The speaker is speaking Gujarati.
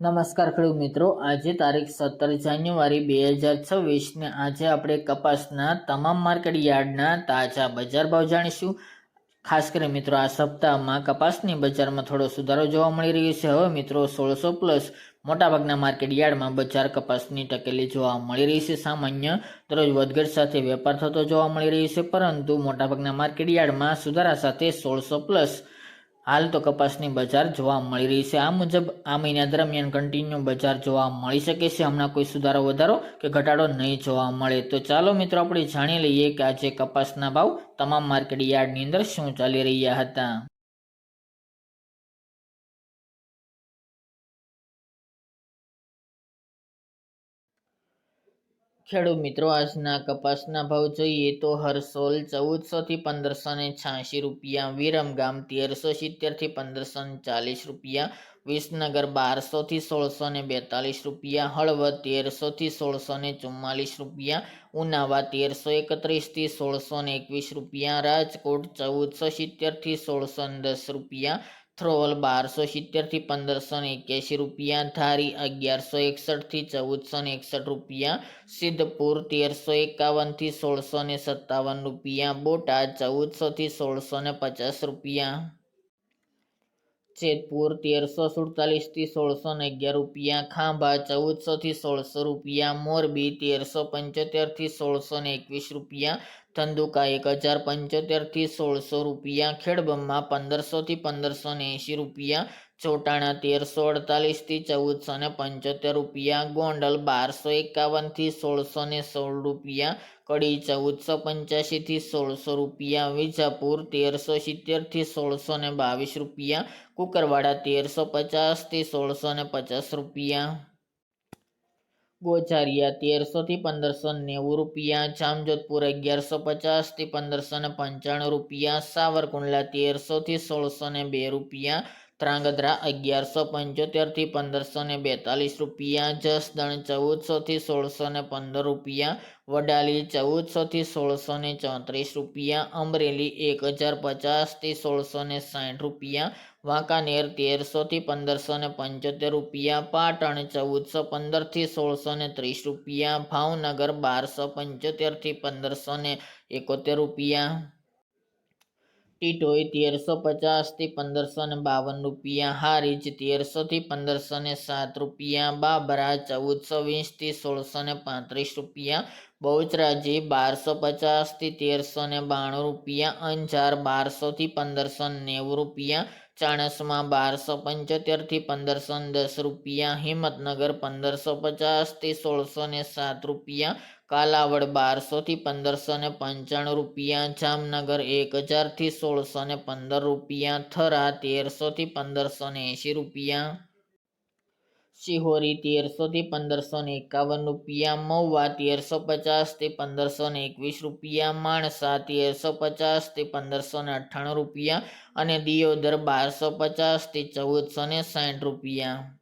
નમસ્કાર ખેડૂત મિત્રો. આજે તારીખ સત્તર જાન્યુઆરી બે હજાર છવ્વીસને આજે આપણે કપાસના તમામ માર્કેટ યાર્ડના તાજા બજાર ભાવ જાણીશું. ખાસ કરી મિત્રો, આ સપ્તાહમાં કપાસની બજારમાં થોડો સુધારો જોવા મળી રહ્યો છે. હવે મિત્રો, સોળસો પ્લસ મોટાભાગના માર્કેટ યાર્ડમાં બજાર કપાસની ટકેલી જોવા મળી રહી છે. સામાન્ય દરરોજ વધઘટ સાથે વેપાર થતો જોવા મળી રહ્યો છે, પરંતુ મોટાભાગના માર્કેટ યાર્ડમાં સુધારા સાથે સોળસો પ્લસ હાલ તો કપાસની બજાર જોવા મળી રહી છે. આ મુજબ, આ મહિના દરમિયાન કન્ટિન્યુ બજાર જોવા મળી શકે છે. હમણાં કોઈ સુધારો વધારો કે ઘટાડો નહીં જોવા મળે. તો ચાલો મિત્રો, આપણે જાણી લઈએ કે આજે કપાસના ભાવ તમામ માર્કેટ યાર્ડની અંદર શું ચાલી રહ્યા હતા. ખેડૂત મિત્રો, આજના કપાસના ભાવ જોઈએ તો હરસોલ ચૌદસોથી પંદરસો ને છ્યાસી રૂપિયા વિરમગામ તેરસો સિત્તેરથી પંદરસો ને ચાલીસ રૂપિયા, વિસનગર બારસોથી સોળસો ને બેતાલીસ રૂપિયા, હળવદ તેરસોથી સોળસો ને ચુમ્માલીસ રૂપિયા, ઉનાવા તેરસો એકત્રીસથી સોળસો ને એકવીસ રૂપિયા, રાજકોટ ચૌદસો સિત્તેરથી સોળસો ને દસ રૂપિયા થ્રોલ બારસો સિત્તેરથી પંદરસો ને એક્યાસી રૂપિયા, ધારી અગિયારસો એકસઠથી ચૌદસો ને એકસઠ રૂપિયા, સિદ્ધપુર તેરસો એકાવનથી સોળસો ને સત્તાવન રૂપિયા, બોટાદ ચૌદસોથી સોળસો ને પચાસ રૂપિયા. જેતપુર તેરસો સુડતાલીસથી સોળસો ને અગિયાર રૂપિયા, ખાંભા ચૌદસોથી સોળસો રૂપિયા, મોરબી તેરસો પંચોતેરથી સોળસો ને એકવીસ રૂપિયા, ધંધુકા એક હજાર પંચોતેરથી સોળસો રૂપિયા ખેડબમમાં પંદરસોથી પંદરસો ને એંશી રૂપિયા ચોટાણા તેરસો અડતાલીસથી ચૌદસો ને પંચોતેર રૂપિયા, ગોંડલ બારસો એકાવનથી સોળસો ને સોળ રૂપિયા, કડી ચૌદસો પંચ્યાસીથી સોળસો રૂપિયા, વિજાપુર તેરસો સિત્તેરથી સોળસો ને બાવીસ રૂપિયા, કુકરવાડા તેરસો પચાસથી સોળસો ને પચાસ રૂપિયા. ગોચારિયા તેરસોથી પંદરસો નેવું રૂપિયા, જામજોધપુર અગિયારસો પચાસથી પંદરસો ને પંચાણું રૂપિયા, સાવરકુંડલા તેરસોથી સોળસો ને બે રૂપિયા ત્રાંગધ્રા અગિયારસો પંચોતેરથી પંદરસો ને બેતાલીસ રૂપિયા જસદણ ચૌદસોથી સોળસો ને પંદર રૂપિયા, વડાલી ચૌદસોથી સોળસો ને ચોત્રીસ રૂપિયા, અમરેલી એક હજાર પચાસથી સોળસો ને સાઠ રૂપિયા, વાંકાનેર તેરસોથી પંદરસો ને પંચોતેર રૂપિયા, પાટણ ચૌદસો પંદરથી સોળસો ને ત્રીસ રૂપિયા, ભાવનગર બારસો પંચોતેરથી પંદરસો ને એકોતેર રૂપિયા. ટીટોઈ તેરસો પચાસથી પંદરસો ને બાવન રૂપિયા, હારીજ તેરસોથી પંદરસો ને સાત રૂપિયા, બાબરા ચૌદસો વીસથી સોળસો ને પાંત્રીસ રૂપિયા, બહુચરાજી બારસો પચાસથી તેરસો ને બાણું રૂપિયા, અંજાર બારસોથી પંદરસો નેવું રૂપિયા ચાણસમાં બારસો પંચોતેરથી પંદરસો દસ રૂપિયા, હિંમતનગર પંદરસો પચાસથી સોળસો ને સાત રૂપિયા, કાલાવડ બારસોથી પંદરસો ને પંચાણું રૂપિયા, જામનગર એક હજારથી સોળસો ને પંદર રૂપિયા, થરા તેરસોથી પંદરસો ને એંશી રૂપિયા. શિહોરી તેરસોથી પંદરસો ને એકાવન રૂપિયા, મહુવા તેરસો પચાસથી પંદરસો ને એકવીસ રૂપિયા, માણસા તેરસો પચાસથી પંદરસો ને અઠ્ઠાણું રૂપિયા અને દિયોદર બારસો પચાસથી ચૌદસો ને સાઠ રૂપિયા.